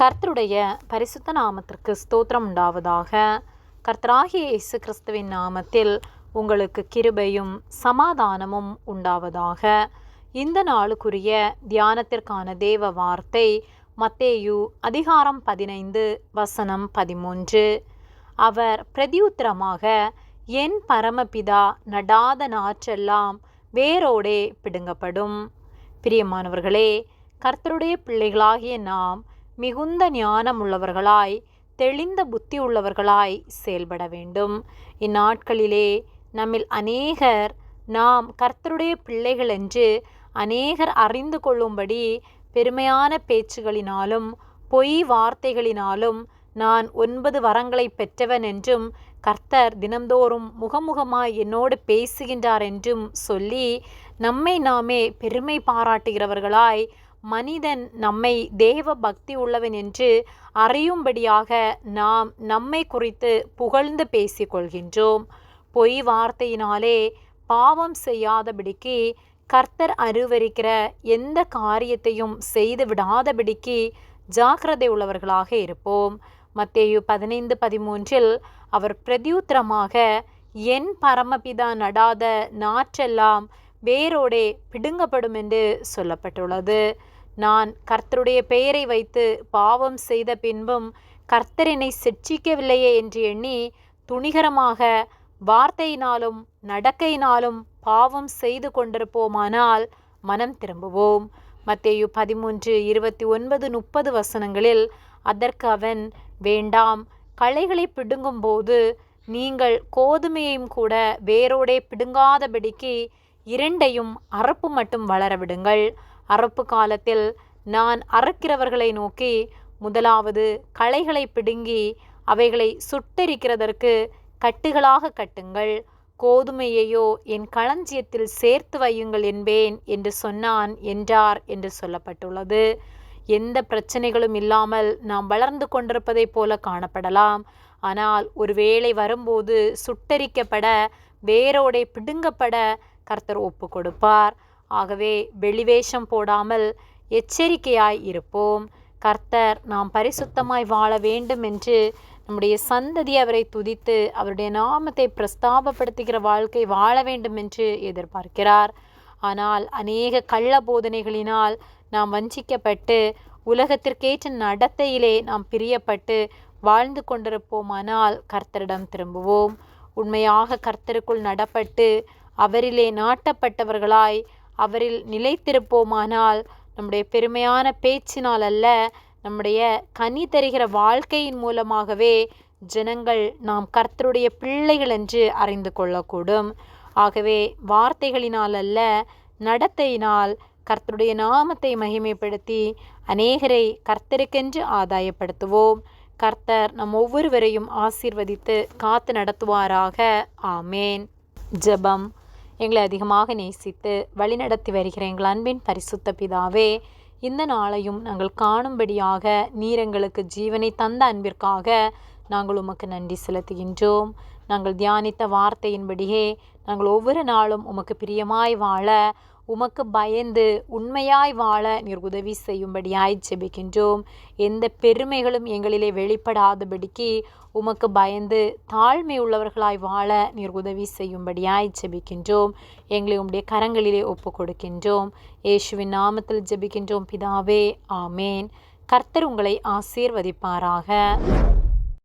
கர்த்தருடைய பரிசுத்த நாமத்திற்கு ஸ்தோத்திரம் உண்டாவதாக. கர்த்தராகிய இயேசு கிறிஸ்துவின் நாமத்தில் உங்களுக்கு கிருபையும் சமாதானமும் உண்டாவதாக. இந்த நாளுக்குரிய தியானத்திற்கான தேவ வார்த்தை மத்தேயு அதிகாரம் பதினைந்து வசனம் பதிமூன்று. அவர் பிரதியுத்தரமாக என் பரமபிதா நடாத நாற்றெல்லாம் வேரோடே பிடுங்கப்படும். பிரியமானவர்களே கர்த்தருடைய பிள்ளைகளாகிய நாம் மிகுந்த ஞானம் உள்ளவர்களாய் தெளிந்த புத்தி உள்ளவர்களாய் செயல்பட வேண்டும். இந்நாட்களிலே நம்மில் அநேகர் நாம் கர்த்தருடைய பிள்ளைகள் என்று அநேகர் அறிந்து கொள்ளும்படி பெருமையான பேச்சுகளினாலும் பொய் வார்த்தைகளினாலும் நான் ஒன்பது வரங்களை பெற்றவன் என்றும் கர்த்தர் தினந்தோறும் முகமுகமாய் என்னோடு பேசுகின்றார் என்றும் சொல்லி நம்மை நாமே பெருமை பாராட்டுகிறவர்களாய் மனிதன் நம்மை தேவ பக்தி உள்ளவன் என்று அறியும்படியாக நாம் நம்மை குறித்து புகழ்ந்து பேசிக்கொள்கின்றோம். பொய் வார்த்தையினாலே பாவம் செய்யாதபடிக்கு கர்த்தர் அருவரிக்கிற எந்த காரியத்தையும் செய்து விடாதபடிக்கு ஜாக்கிரதை உள்ளவர்களாக இருப்போம். மத்தேயு பதினைந்து பதிமூன்றில் அவர் பிரதியுத்திரமாக என் பரமபிதா நடாத நாற்றெல்லாம் வேரோடே பிடுங்கப்படும் என்று சொல்லப்பட்டுள்ளது. நான் கர்த்தருடைய பெயரை வைத்து பாவம் செய்த பின்பும் கர்த்தரினை சிட்சிக்கவில்லையே என்று எண்ணி துணிகரமாக வார்த்தையினாலும் நடக்கையினாலும் பாவம் செய்து கொண்டிருப்போமானால் மனம் திரும்புவோம். மத்தேயு பதிமூன்று இருபத்தி ஒன்பது முப்பது வசனங்களில் அதற்கு அவன் வேண்டாம் களைகளை பிடுங்கும்போது நீங்கள் கோதுமையையும் கூட வேரோடே பிடுங்காதபடிக்கு இரண்டையும் அறப்பு மட்டும் வளர விடுங்கள் அறப்பு காலத்தில் நான் அறக்கிறவர்களை நோக்கி முதலாவது களைகளை பிடுங்கி அவைகளை சுட்டரிக்கிறதற்கு கட்டுகளாக கட்டுங்கள். கோதுமையையோ என் களஞ்சியத்தில் சேர்த்து வையுங்கள் என்பேன் என்று சொன்னான் என்றார் என்று சொல்லப்பட்டுள்ளது. எந்த பிரச்சனைகளும் இல்லாமல் நாம் வளர்ந்து கொண்டிருப்பதைப் போல காணப்படலாம். ஆனால் ஒரு வேளை வரும்போது சுட்டரிக்கப்பட வேரோடே பிடுங்கப்பட கர்த்தர் ஒப்பு கொடுப்பார். ஆகவே வெளிவேஷம் போடாமல் எச்சரிக்கையாய் இருப்போம். கர்த்தர் நாம் பரிசுத்தமாய் வாழ வேண்டும் என்று நம்முடைய சந்ததி அவரை துதித்து அவருடைய நாமத்தை பிரஸ்தாபப்படுத்துகிற வாழ்க்கை வாழ வேண்டும் என்று எதிர்பார்க்கிறார். ஆனால் அநேக கள்ள போதனைகளினால் நாம் வஞ்சிக்கப்பட்டு உலகத்திற்கேற்ற நடத்தையிலே நாம் பிரியப்பட்டு வாழ்ந்து கொண்டிருப்போமானால் கர்த்தரிடம் திரும்புவோம். உண்மையாக கர்த்தருக்குள் நடப்பட்டு அவரிலே நாட்டப்பட்டவர்களாய் அவரில் நிலைத்திருப்போமானால் நம்முடைய பெருமையான பேச்சினால் அல்ல நம்முடைய கனி தருகிற வாழ்க்கையின் மூலமாகவே ஜனங்கள் நாம் கர்த்தருடைய பிள்ளைகள் என்று அறிந்து கொள்ளக்கூடும். ஆகவே வார்த்தைகளினால் அல்ல நடத்தையினால் கர்த்தருடைய நாமத்தை மகிமைப்படுத்தி அநேகரை கர்த்தருக்கென்று ஆதாயப்படுத்துவோம். கர்த்தர் நம் ஒவ்வொருவரையும் ஆசீர்வதித்து காத்து நடத்துவாராக. ஆமேன். ஜெபம். எங்களை அதிகமாக நேசித்து வழிநடத்தி வருகிற எங்கள் அன்பின் பரிசுத்த பிதாவே. இந்த நாளையும் நாங்கள் காணும்படியாக நீர் எங்களுக்கு ஜீவனை தந்த அன்பிற்காக நாங்கள் உமக்கு நன்றி செலுத்துகின்றோம். நாங்கள் தியானித்த வார்த்தையின்படியே நாங்கள் ஒவ்வொரு நாளும் உமக்கு பிரியமாய் வாழ உமக்கு பயந்து உண்மையாய் வாழ நீர் உதவி செய்யும்படியாய் செபிக்கின்றோம் எந்த பெருமைகளும் எங்களிலே வெளிப்படாதபடிக்கு உமக்கு பயந்து தாழ்மை உள்ளவர்களாய் வாழ நீர் உதவி செய்யும்படியாய் ஜெபிக்கின்றோம். எங்களை உம்முடைய கரங்களிலே ஒப்பு கொடுக்கின்றோம் இயேசுவின் நாமத்தில் ஜெபிக்கின்றோம். பிதாவே ஆமேன். கர்த்தர் உங்களை ஆசீர்வதிப்பாராக.